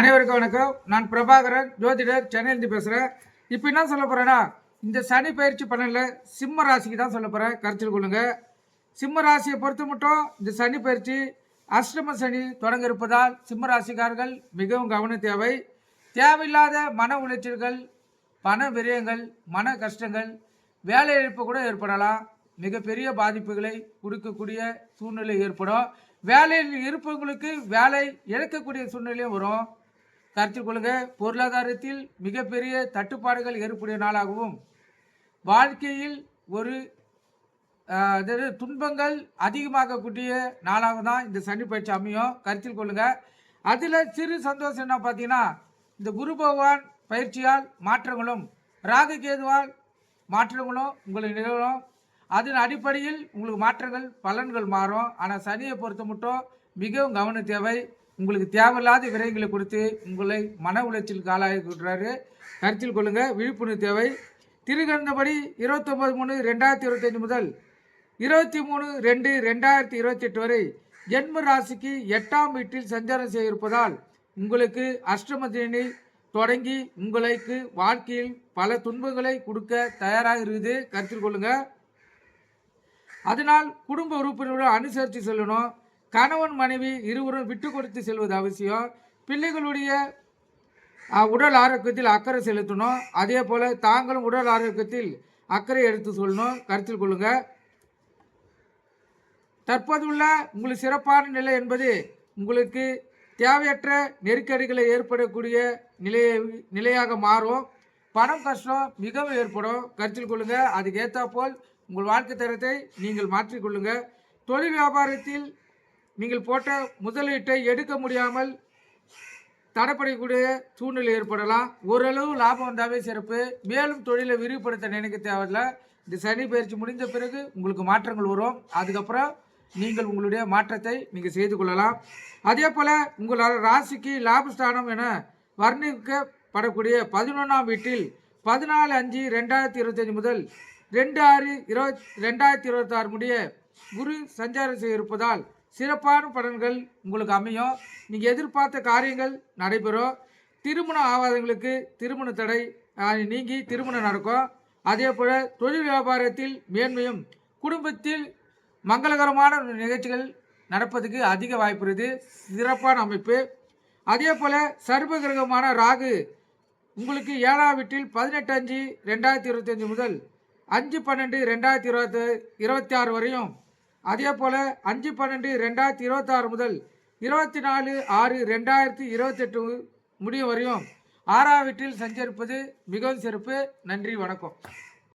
அனைவருக்கும் வணக்கம். நான் பிரபாகரன் ஜோதிடர் சென்னையிலேருந்து பேசுகிறேன் இப்போ என்ன சொல்ல போகிறேன்னா இந்த சனி பயிற்சி பலனில் சிம்ம ராசிக்கு தான் சொல்ல போகிறேன் கருத்தில் கொள்ளுங்க. சிம்ம ராசியை பொறுத்த மட்டும் இந்த சனி பயிற்சி அஷ்டம சனி தொடங்க இருப்பதால் சிம்ம ராசிக்காரர்கள் மிகவும் கவனம் தேவை தேவையில்லாத மன உளைச்சல்கள் பண விரயங்கள் மன கஷ்டங்கள் வேலை இழப்பு கூட ஏற்படலாம். மிகப்பெரிய பாதிப்புகளை கொடுக்கக்கூடிய சூழ்நிலை ஏற்படும். வேலையில் இருப்பவங்களுக்கு வேலை இழக்கக்கூடிய சூழ்நிலையும் வரும். கருத்தில் கொள்ளுங்க. பொருளாதாரத்தில் மிகப்பெரிய தட்டுப்பாடுகள் ஏற்படைய நாளாகவும் வாழ்க்கையில் ஒரு அதாவது துன்பங்கள் அதிகமாகக்கூடிய நாளாக தான் இந்த சனி பயிற்சி அமையும். கருத்தில் கொள்ளுங்க. அதில் சிறு சந்தோஷம் என்ன பார்த்தீங்கன்னா இந்த குரு பகவான் பயிற்சியால் மாற்றங்களும் ராகு கேதுவால் மாற்றங்களும் உங்களுக்கு நிகழும். அதன் அடிப்படையில் உங்களுக்கு மாற்றங்கள் பலன்கள் மாறும். ஆனால் சனியை பொறுத்த மட்டும் மிகவும் கவனம் தேவை உங்களுக்கு தேவையில்லாத விரயங்களை கொடுத்து உங்களை மன உளைச்சலுக்கு ஆளாகிவிடுறாரு கருத்தில் கொள்ளுங்கள் விழிப்புணர்வு தேவை. திருகந்தபடி இருபத்தொம்பது மூணு ரெண்டாயிரத்தி இருபத்தஞ்சு முதல் இருபத்தி மூணு ரெண்டு ரெண்டாயிரத்தி இருபத்தி எட்டு வரை ஜென்ம ராசிக்கு எட்டாம் வீட்டில் சஞ்சாரம் செய்ய இருப்பதால் உங்களுக்கு அஷ்டமதினி தொடங்கி உங்களுக்கு வாழ்க்கையில் பல துன்பங்களை கொடுக்க தயாராக இருக்குது. கருத்தில் கொள்ளுங்கள் அதனால் குடும்ப உறுப்பினர்களை அனுசரித்து செல்லணும். கணவன் மனைவி இருவரும் விட்டு கொடுத்து செல்வது அவசியம். பிள்ளைகளுடைய உடல் ஆரோக்கியத்தில் அக்கறை செலுத்தணும். அதே போல் தாங்களும் உடல் ஆரோக்கியத்தில் அக்கறை எடுத்து சொல்லணும். கருத்தில் கொள்ளுங்க. தற்போதுள்ள உங்களுக்கு சிறப்பான நிலை என்பது உங்களுக்கு தேவையற்ற நெருக்கடிகளை ஏற்படக்கூடிய நிலையை நிலையாக மாறும். பணம் கஷ்டம் மிகவும் ஏற்படும். கருத்தில் கொள்ளுங்கள் அதுக்கேற்ற போல் உங்கள் வாழ்க்கை தரத்தை நீங்கள் மாற்றிக்கொள்ளுங்கள் தொழில் வியாபாரத்தில் நீங்கள் போட்ட முதலீட்டை எடுக்க முடியாமல் தடைப்படக்கூடிய சூழ்நிலை ஏற்படலாம். ஓரளவு லாபம் வந்தாவே சிறப்பு. மேலும் தொழிலை விரிவுபடுத்த நினைக்க தேவையில்லை. இந்த சனி பயிற்சி முடிந்த பிறகு உங்களுக்கு மாற்றங்கள் வரும். அதுக்கப்புறம் நீங்கள் உங்களுடைய மாற்றத்தை நீங்கள் செய்து கொள்ளலாம். அதே போல் உங்கள் ராசிக்கு லாபஸ்தானம் என வர்ணிக்கப்படக்கூடிய பதினொன்றாம் வீட்டில் பதினாலு அஞ்சு ரெண்டாயிரத்தி இருபத்தஞ்சி முதல் ரெண்டு ஆறு இருபத் ரெண்டாயிரத்தி இருபத்தாறு முடிய குரு சஞ்சாரம் செய்ய இருப்பதால் சிறப்பான பலன்கள் உங்களுக்கு அமையும். நீங்கள் எதிர்பார்த்த காரியங்கள் நடைபெறும். திருமணம் ஆகாதவங்களுக்கு திருமண தடை நீங்கி திருமணம் நடக்கும். அதே போல் தொழில் வியாபாரத்தில் மேன்மையும் குடும்பத்தில் மங்களகரமான நிகழ்ச்சிகள் நடப்பதுக்கு அதிக வாய்ப்பு இருக்குது. சிறப்பான அமைப்பு. அதே போல் சர்வகிரகமான ராகு உங்களுக்கு ஏழாம் வீட்டில் பதினெட்டு அஞ்சு ரெண்டாயிரத்தி இருபத்தஞ்சி முதல் அஞ்சு பன்னெண்டு ரெண்டாயிரத்தி இருபத்தி இருபத்தி ஆறு வரையும் அதே போல் அஞ்சு பன்னெண்டு ரெண்டாயிரத்தி இருபத்தாறு முதல் இருபத்தி நாலு ஆறு ரெண்டாயிரத்தி இருபத்தெட்டு முடியும் வரையும் ஆறாம் வீட்டில் சஞ்சரிப்பது மிகவும் சிறப்பு. நன்றி வணக்கம்.